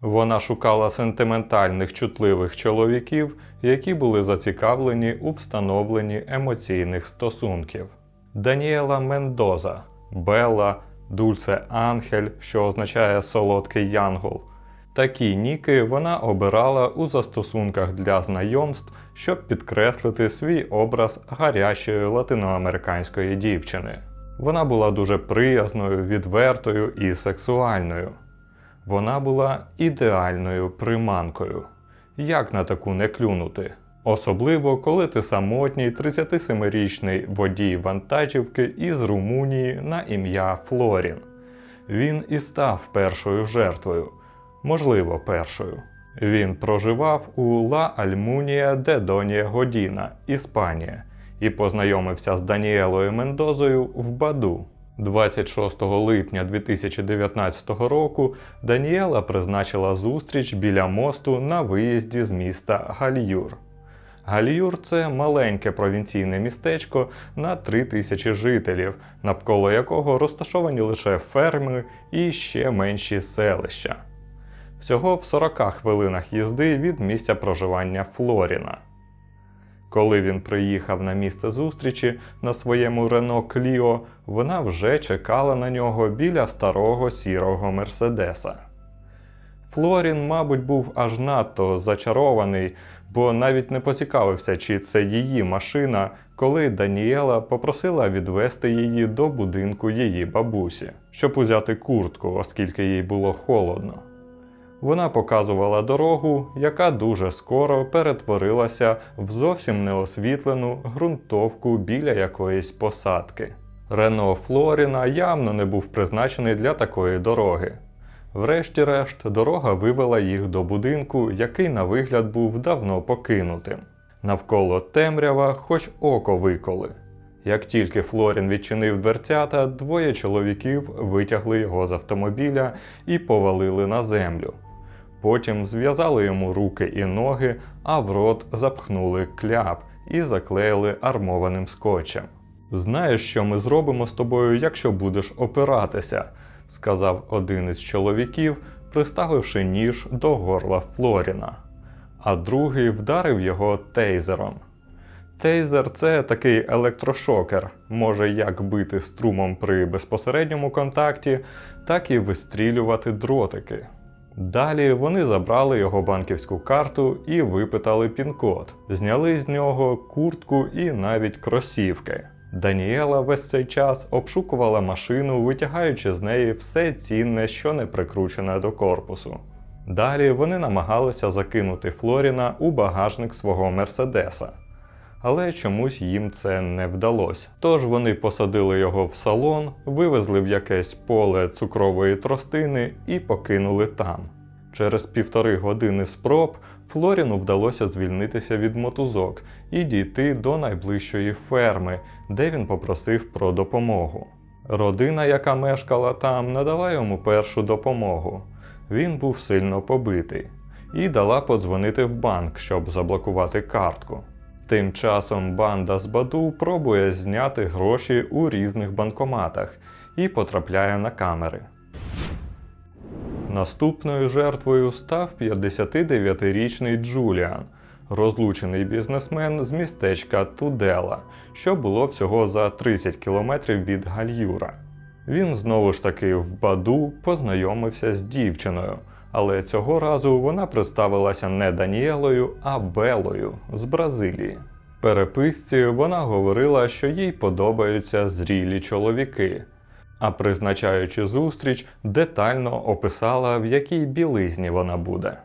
Вона шукала сентиментальних чутливих чоловіків, які були зацікавлені у встановленні емоційних стосунків. Даніела Мендоза, Белла, Дульце Ангель, що означає солодкий янгол. Такі ніки вона обирала у застосунках для знайомств, щоб підкреслити свій образ гарячої латиноамериканської дівчини. Вона була дуже приязною, відвертою і сексуальною. Вона була ідеальною приманкою. Як на таку не клюнути? Особливо, коли ти самотній 37-річний водій вантажівки із Румунії на ім'я Флорін. Він і став першою жертвою, можливо, першою. Він проживав у Ла Альмунія де Донія Годіна, Іспанія, і познайомився з Даніелою Мендозою в Баду. 26 липня 2019 року Даніела призначила зустріч біля мосту на виїзді з міста Гальюр. Гальюр це маленьке провінційне містечко на 3 тисячі жителів, навколо якого розташовані лише ферми і ще менші селища. Всього в 40 хвилинах їзди від місця проживання Флоріна. Коли він приїхав на місце зустрічі на своєму Рено Кліо, вона вже чекала на нього біля старого сірого Мерседеса. Флорін, мабуть, був аж надто зачарований, бо навіть не поцікавився, чи це її машина, коли Даніела попросила відвести її до будинку її бабусі, щоб узяти куртку, оскільки їй було холодно. Вона показувала дорогу, яка дуже скоро перетворилася в зовсім неосвітлену ґрунтовку біля якоїсь посадки. Рено Флоріна явно не був призначений для такої дороги. Врешті-решт, дорога вивела їх до будинку, який на вигляд був давно покинутим. Навколо темрява, хоч око виколи. Як тільки Флорін відчинив дверцята, двоє чоловіків витягли його з автомобіля і повалили на землю. Потім зв'язали йому руки і ноги, а в рот запхнули кляп і заклеїли армованим скотчем. Знаєш, що ми зробимо з тобою, якщо будеш опиратися, сказав один із чоловіків, приставивши ніж до горла Флоріна, а другий вдарив його тейзером. Тейзер це такий електрошокер, може як бити струмом при безпосередньому контакті, так і вистрілювати дротики. Далі вони забрали його банківську карту і випитали пін-код, зняли з нього куртку і навіть кросівки. Даніела весь цей час обшукувала машину, витягаючи з неї все цінне, що не прикручене до корпусу. Далі вони намагалися закинути Флоріна у багажник свого Мерседеса. Але чомусь їм це не вдалося. Тож вони посадили його в салон, вивезли в якесь поле цукрової тростини і покинули там. Через півтори години спроб Флоріну вдалося звільнитися від мотузок і дійти до найближчої ферми, де він попросив про допомогу. Родина, яка мешкала там, надала йому першу допомогу. Він був сильно побитий і дала подзвонити в банк, щоб заблокувати картку. Тим часом банда з Баду пробує зняти гроші у різних банкоматах і потрапляє на камери. Наступною жертвою став 59-річний Джуліан, розлучений бізнесмен з містечка Тудела, що було всього за 30 кілометрів від Гальюра. Він знову ж таки в Баду познайомився з дівчиною, але цього разу вона представилася не Даніелою, а Белою з Бразилії. В переписці вона говорила, що їй подобаються зрілі чоловіки, а призначаючи зустріч, детально описала, в якій білизні вона буде.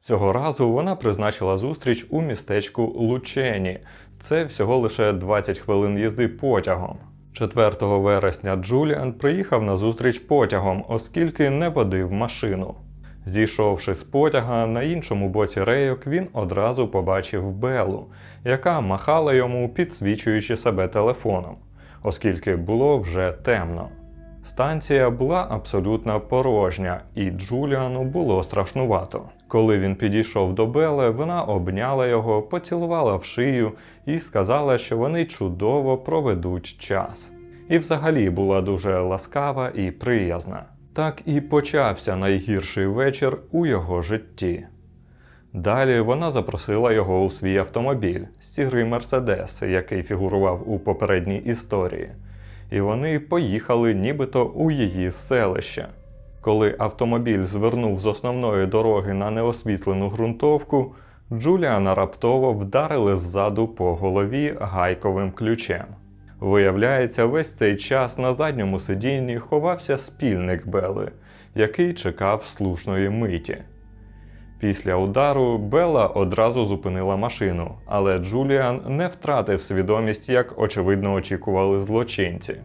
Цього разу вона призначила зустріч у містечку Лучені. Це всього лише 20 хвилин їзди потягом. 4 вересня Джуліан приїхав на зустріч потягом, оскільки не водив машину. Зійшовши з потяга на іншому боці рейок, він одразу побачив Белу, яка махала йому, підсвічуючи себе телефоном, оскільки було вже темно. Станція була абсолютно порожня, і Джуліану було страшнувато. Коли він підійшов до Бели, вона обняла його, поцілувала в шию і сказала, що вони чудово проведуть час. І взагалі була дуже ласкава і приязна. Так і почався найгірший вечір у його житті. Далі вона запросила його у свій автомобіль сірий Мерседес, який фігурував у попередній історії, і вони поїхали нібито у її селище. Коли автомобіль звернув з основної дороги на неосвітлену ґрунтовку, Джуліана раптово вдарили ззаду по голові гайковим ключем. Виявляється, весь цей час на задньому сидінні ховався спільник Бели, який чекав слушної миті. Після удару Белла одразу зупинила машину, але Джуліан не втратив свідомість, як очевидно очікували злочинці.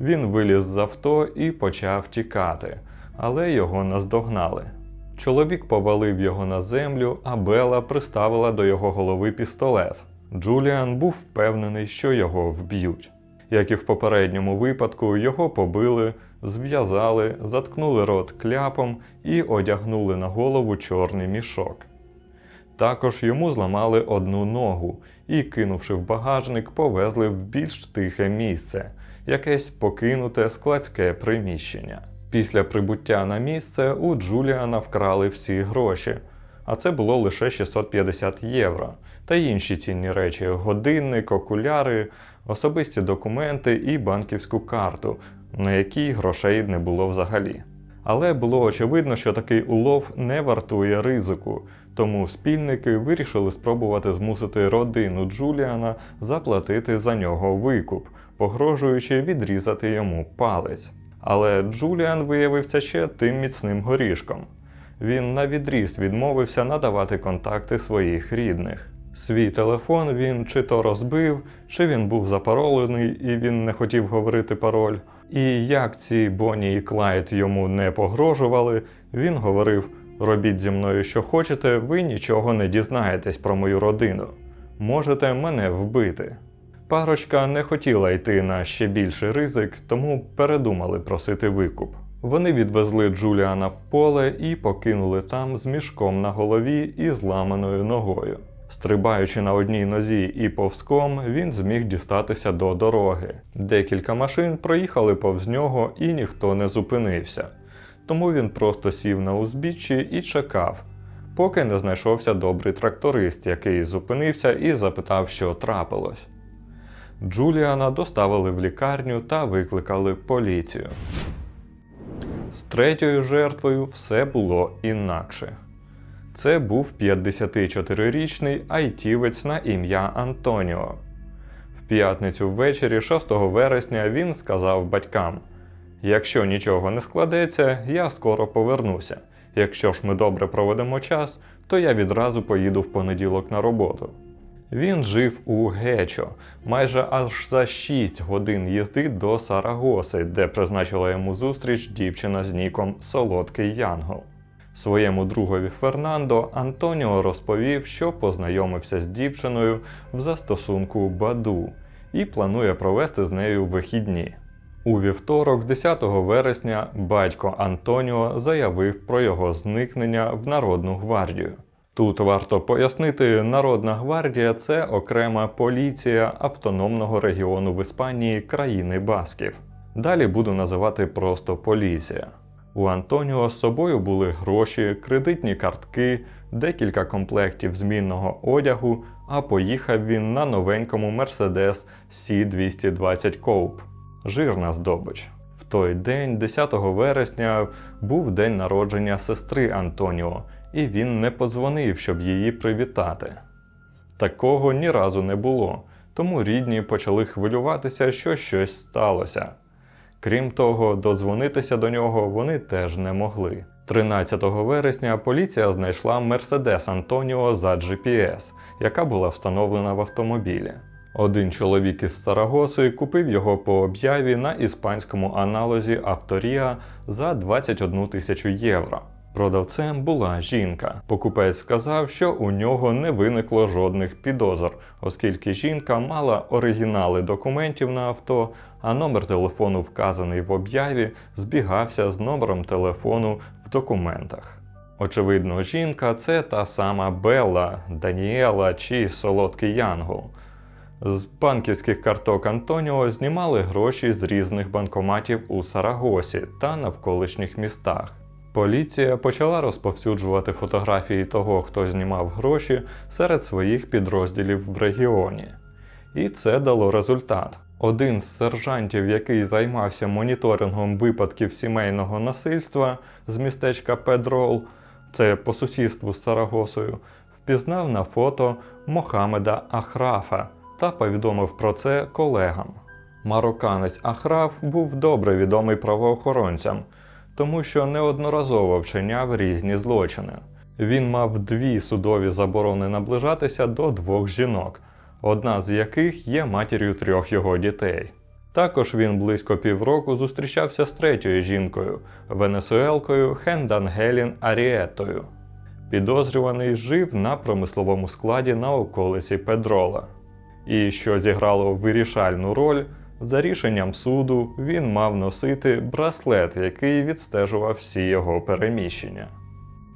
Він виліз з авто і почав тікати, але його наздогнали. Чоловік повалив його на землю, а Белла приставила до його голови пістолет. Джуліан був впевнений, що його вб'ють. Як і в попередньому випадку, його побили, зв'язали, заткнули рот кляпом і одягнули на голову чорний мішок. Також йому зламали одну ногу і, кинувши в багажник, повезли в більш тихе місце, якесь покинуте складське приміщення. Після прибуття на місце у Джуліана вкрали всі гроші, а це було лише 650 євро та інші цінні речі: годинник, окуляри, особисті документи і банківську карту, на якій грошей не було взагалі. Але було очевидно, що такий улов не вартує ризику, тому спільники вирішили спробувати змусити родину Джуліана заплатити за нього викуп, погрожуючи відрізати йому палець. Але Джуліан виявився ще тим міцним горішком. Він навідріз відмовився надавати контакти своїх рідних. Свій телефон він чи то розбив, чи він був запаролений і він не хотів говорити пароль. І як ці Бонні і Клайд йому не погрожували, він говорив: робіть зі мною що хочете, ви нічого не дізнаєтесь про мою родину. Можете мене вбити. Парочка не хотіла йти на ще більший ризик, тому передумали просити викуп. Вони відвезли Джуліана в поле і покинули там з мішком на голові і зламаною ногою. Стрибаючи на одній нозі і повзком, він зміг дістатися до дороги. Декілька машин проїхали повз нього і ніхто не зупинився. Тому він просто сів на узбіччі і чекав, поки не знайшовся добрий тракторист, який зупинився і запитав, що трапилось. Джуліана доставили в лікарню та викликали поліцію. З третьою жертвою все було інакше. Це був 54-річний айтівець на ім'я Антоніо. В п'ятницю ввечері 6 вересня він сказав батькам: Якщо нічого не складеться, я скоро повернуся. Якщо ж ми добре проведемо час, то я відразу поїду в понеділок на роботу. Він жив у Гечо, майже аж за 6 годин їзди до Сарагоси, де призначила йому зустріч дівчина з ніком Солодкий Янгол. Своєму другові Фернандо Антоніо розповів, що познайомився з дівчиною в застосунку Баду і планує провести з нею вихідні. У вівторок, 10 вересня, батько Антоніо заявив про його зникнення в Народну гвардію. Тут варто пояснити, Народна гвардія це окрема поліція автономного регіону в Іспанії країни Басків. Далі буду називати просто поліція. У Антоніо з собою були гроші, кредитні картки, декілька комплектів змінного одягу, а поїхав він на новенькому Mercedes C220 Coupe. Жирна здобич. В той день, 10 вересня, був день народження сестри Антоніо, і він не подзвонив, щоб її привітати. Такого ні разу не було, тому рідні почали хвилюватися, що щось сталося. Крім того, додзвонитися до нього вони теж не могли. 13 вересня поліція знайшла Мерседес Антоніо за GPS, яка була встановлена в автомобілі. Один чоловік із Сарагоси купив його по об'яві на іспанському аналозі Авторія за 21 тисячу євро. Продавцем була жінка. Покупець сказав, що у нього не виникло жодних підозр, оскільки жінка мала оригінали документів на авто, а номер телефону, вказаний в об'яві, збігався з номером телефону в документах. Очевидно, жінка це та сама Белла, Даніела чи Солодкий Янгол. З банківських карток Антоніо знімали гроші з різних банкоматів у Сарагосі та навколишніх містах. Поліція почала розповсюджувати фотографії того, хто знімав гроші серед своїх підрозділів в регіоні. І це дало результат. Один з сержантів, який займався моніторингом випадків сімейного насильства з містечка Педрол, це по сусідству з Сарагосою, впізнав на фото Мохамеда Ахрафа та повідомив про це колегам. Марокканець Ахраф був добре відомий правоохоронцям, тому що неодноразово вчиняв різні злочини. Він мав дві судові заборони наближатися до двох жінок, одна з яких є матір'ю трьох його дітей. Також він близько півроку зустрічався з третьою жінкою, венесуелкою Хендангелін Аріетою. Підозрюваний жив на промисловому складі на околиці Педрола. І що зіграло вирішальну роль, за рішенням суду він мав носити браслет, який відстежував всі його переміщення.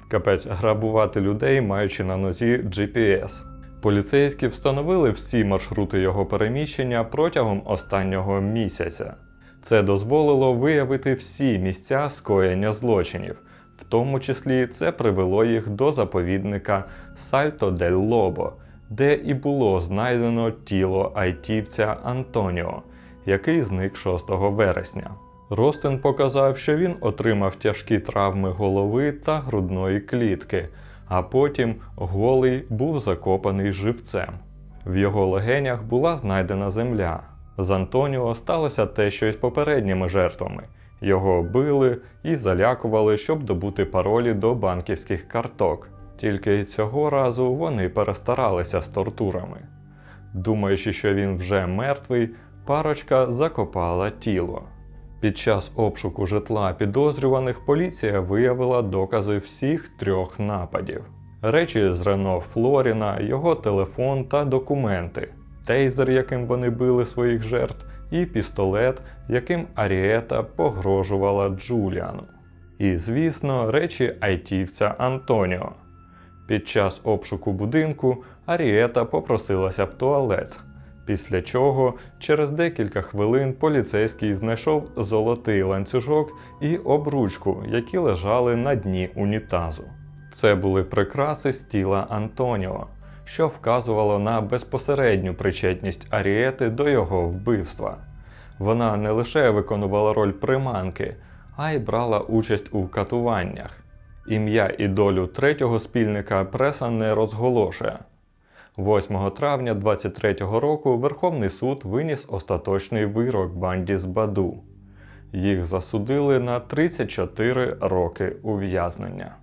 Капець грабувати людей, маючи на нозі GPS. Поліцейські встановили всі маршрути його переміщення протягом останнього місяця. Це дозволило виявити всі місця скоєння злочинів, в тому числі це привело їх до заповідника Сальто дель Лобо, де і було знайдено тіло айтівця Антоніо, який зник 6 вересня. Ростен показав, що він отримав тяжкі травми голови та грудної клітки, а потім голий був закопаний живцем. В його легенях була знайдена земля. З Антоніо сталося те, що й з попередніми жертвами. Його били і залякували, щоб добути паролі до банківських карток. Тільки цього разу вони перестаралися з тортурами. Думаючи, що він вже мертвий, парочка закопала тіло. Під час обшуку житла підозрюваних поліція виявила докази всіх трьох нападів: речі з Рено Флоріна, його телефон та документи, тейзер, яким вони били своїх жертв, і пістолет, яким Аріета погрожувала Джуліану. І, звісно, речі айтівця Антоніо. Під час обшуку будинку Аріета попросилася в туалет. Після чого через декілька хвилин поліцейський знайшов золотий ланцюжок і обручку, які лежали на дні унітазу. Це були прикраси з тіла Антоніо, що вказувало на безпосередню причетність Аріети до його вбивства. Вона не лише виконувала роль приманки, а й брала участь у катуваннях. Ім'я і долю третього спільника преса не розголошує. 8 травня 23-го року Верховний суд виніс остаточний вирок банді з Баду. Їх засудили на 34 роки ув'язнення.